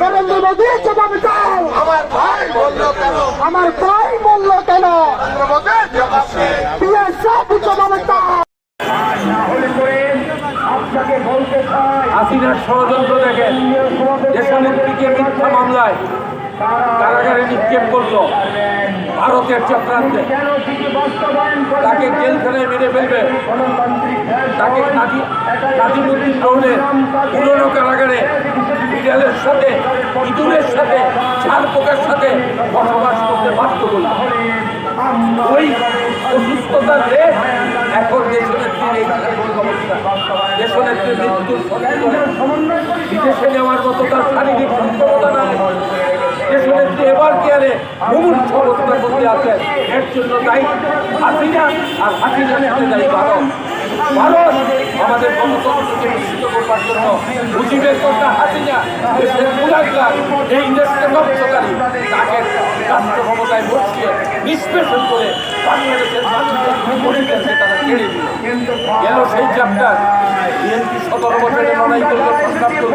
নরেন্দ্র মোদী জবাব দাও। আমার ভাই বলল কেন? আমার ভাই বলল কেন? নরেন্দ্র মোদীর জবাব বিএসএফ জবাব দাও। হাসিনার ষড়যন্ত্র দেখেন দেশনেত্রীকে মিথ্যা মামলায়? কারাগারে নিক্ষেপ করল। ভারতের চক্রান্তে তাকে জেলখানায় মেরে ফেলবে। তাকে কাজী কাজীমুদ্দিন শহরের পুরনো কারাগারে বিড়ালের সাথে, ইঁদুরের সাথে, ঝাল পোকার সাথে বসবাস করতে বাধ্য করল ওই অসুস্থতার দেশ এখন দেশনেত্রীর এই দেশনেত্রীর মৃত্যুর বিদেশে নেওয়ার মতো তার শারীরিক সক্ষমতা নাই। দেশনেত্রী এবার কেয়ারে মুমূর্ষ অবস্থার মধ্যে আছেন এর জন্য দায়ী হাসিনা আর হাসিনার সাথে দায়ী ভারত। ভারত আমাদের গণতন্ত্রকে নিশ্চিত করবার জন্য মুজিবের কথা হাসিনা এই দেশকে ধ্বংসকারী তাকে রাষ্ট্র ক্ষমতায় বসিয়ে নিষ্পেষণ করে বাংলাদেশের মানুষের তারা কেড়ে গেল সেই চ্যাপ্টার বিএনপি সতেরো বছরে লড়াই করল সংগ্রাম করল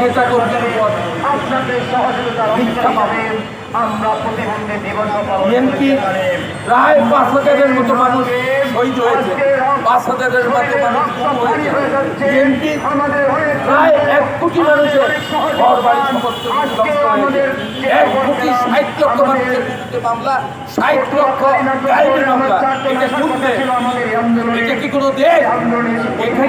নেতা কর্মীর উপর মিথ্যা মামলা বিএনপি প্রায় পাঁচ হাজারের মতো মানুষ শহীদ হয়েছে। পাঁচ হাজারের মতো মানুষ বিএনপি প্রায় এক কোটি মানুষের ঘর বাড়ি সমস্ত এক কোটি ষাট লক্ষ মানুষের বিরুদ্ধে মামলা, ষাট লক্ষ মামলা। এটা শুনবে এটা কি কোনো দেশ? এখানে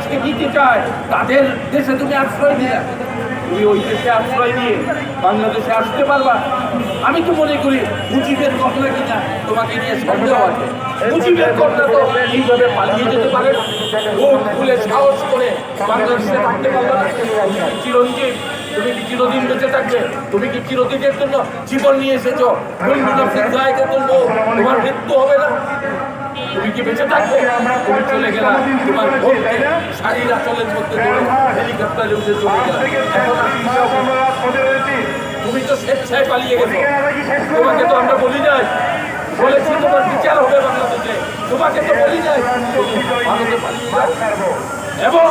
বাংলাদেশকে দিতে চায় তাদের দেশে তুমি আশ্রয় দিলে তুমি ওই দেশে আশ্রয় নিয়ে বাংলাদেশে আসতে পারবা। আমি তো মনে করি মুজিবের ঘটনা কিনা তোমাকে নিয়ে সন্দেহ আছে। মুজিবের ঘটনা তো এইভাবে পালিয়ে যেতে পারে। বুক খুলে সাহস করে বাংলাদেশে থাকতে পারবে চিরঞ্জীব, তুমি কি চিরদিন বেঁচে থাকবে? তুমি কি চিরদিনের জন্য জীবন নিয়ে এসেছ? তোমার মৃত্যু হবে না। তুমি কি বেঁচে থাকবে। তুমি চলে গেলা তোমার ভোটকে শাড়ির আচলের মধ্যে হেলিকপ্টারে উঠে চলে গেলা হবে? তুমি তো স্বেচ্ছায় পালিয়ে গেছো। তোমাকে তো আমরা বলি নাই। বলেছি তোমার বিচার হবে বাংলাদেশে। তোমাকে তো বলি নাই। ভারতে পালিয়ে এবং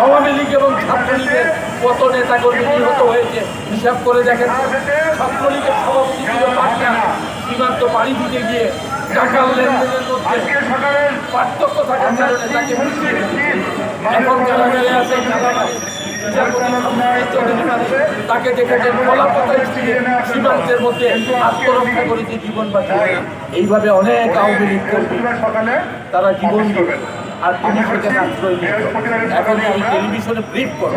আওয়ামী লীগ এবং ছাত্রলীগের কত নেতা নিহত হয়েছে, হিসাব করে দেখেন। ছাত্রলীগের সভাপতি ছিল পাটনা সীমান্ত পাড়ি দিতে গিয়ে পার্থক্য থাকার কারণে তাকে। এখন কারাগারে আছে তাকে দেখে কলা পাতায় ছিঁড়ে সীমান্তের মধ্যে আত্মরক্ষা করেছে জীবন বাঁচিয়ে এইভাবে অনেক আওয়ামী লীগ কর্মী, তারা জীবন দিবে আর সেখানে আশ্রয় নিচ্ছ এখন তুমি টেলিভিশনে ব্রিফ করো।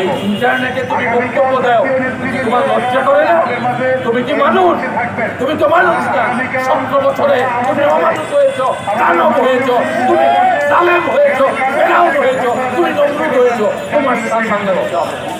এই ইন্টারনেটে তুমি বক্তব্য দাও। তোমার লজ্জা করে না? তুমি কি মানুষ? তুমি তো মানুষ না। সতেরো বছরে তুমি অমানুষ হয়েছ, দানব হয়েছ, তুমি সালেম হয়েছ, ফেরাউন হয়েছ, তুমি নমরুদ হয়েছ। তোমার হবে।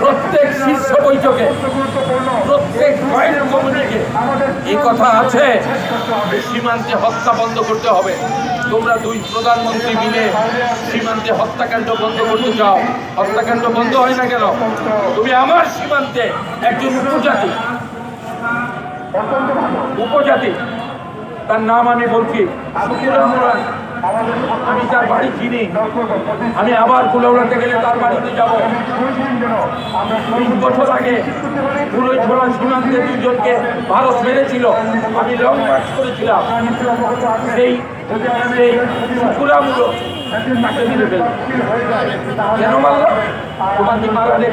প্রত্যেক শীর্ষ বৈঠকে, প্রত্যেক জয়েন্ট কমিটিকে এই কথা আছে। সীমান্তে হত্যা বন্ধ করতে হবে। তোমরা দুই প্রধানমন্ত্রী মিলে সীমান্তে হত্যাকাণ্ড বন্ধ করতে চাও। হত্যাকাণ্ড বন্ধ হয় না কেন? তুমি আমার সীমান্তে একজন উপজাতি। উপজাতি। তার নাম আমি বলছি আমি তার বাড়ি চিনি আমি আবার কুলাউড়াতে গেলে তার বাড়িতে যাব তিন বছর আগে পুরোই ছোড়া সীমান্তে দুজনকে ভারত মেরেছিল আমি লং মার্চ করেছিলাম সেই সেই ফেলল কেন মারল তোমার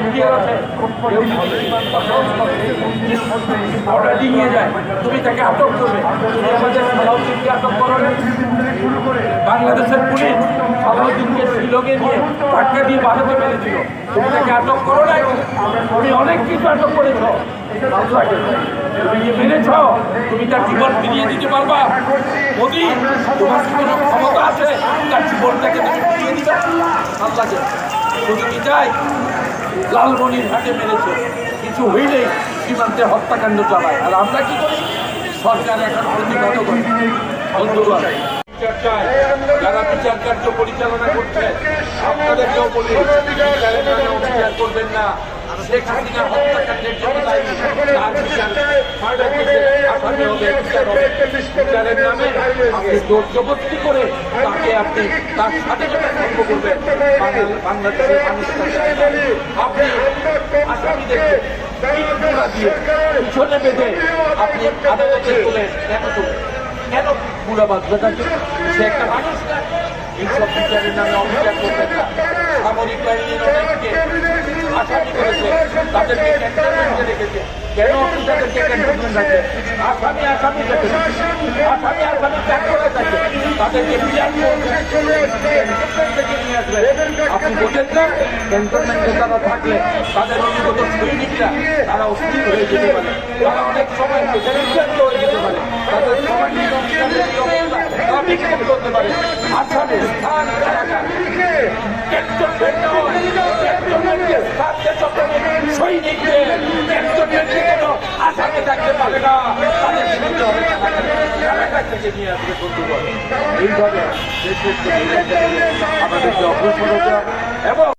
কি আছে নিয়ে যায় তুমি তাকে আটক করবে আমাদের আটক করো। বাংলাদেশের পুলিশ সালাউদ্দিনকে শিলংয়ে নিয়ে ধাক্কা দিয়ে ভারতে মেরেছিল তুমি তাকে আটক করো নাই? তুমি অনেক কিছু আটক করেছ। তুমি যে মেরেছ তুমি তার জীবন ফিরিয়ে দিতে পারবা। মোদি, তোমার কোনো ক্ষমতা আছে? তার জীবনটাকে তুমি ফিরিয়ে দিবে আল্লাহকে কি চাই? লালমনির হাটে মেরেছে। কিছু হইলেই সীমান্তে হত্যাকাণ্ড চালায়। আর আমরা কি করি? সরকার এখন প্রতিঘাত করে। বন্ধুগণ চর্চায় যারা বিচার কার্য পরিচালনা করছে আপনাদেরকেও বলি অবিচার করবেন না। শেখ বিচার বিচার আপনি জোর জবরদস্তি করে তাকে আদালতে তুলে কেন কেন পুরো বাধ্যতাকে তাকে সে একটা মানুষ এইসব বিচারের নামে অবিচার করতে সামরিক বাহিনীর অনেককে আসামি করেছে। তাদেরকে ক্যান্টনমেন্টে রেখেছে। কেন তাদেরকে ক্যান্টনমেন্ট রাখেন আসামি আসামি থাকে আসামি আসামি ত্যাগ করে থাকে তাদেরকে বিচার আপনি বোঝেন না ক্যান্টনমেন্টে তারা থাকলে তাদের অনুগত সৈনিকরা তারা অস্থির হয়ে যেতে পারে। তারা অনেক সময় বিভ্রান্ত হয়ে যেতে পারে। তাদের সমাজ সংস্কারের যে অবস্থা তারা বিক্ষেপ করতে পারে। আসামে স্থান কারাগার ক্যান্টনমেন্ট নয় ক্যান্টনমেন্টের স্থান সৈনিকদের ক্যান্টনমেন্টে কেন আসামে থাকতে পারে না? তাদের বিরুদ্ধে হবে নিয়ে এইভাবে আমাদেরকে অগ্রসর হতে এবং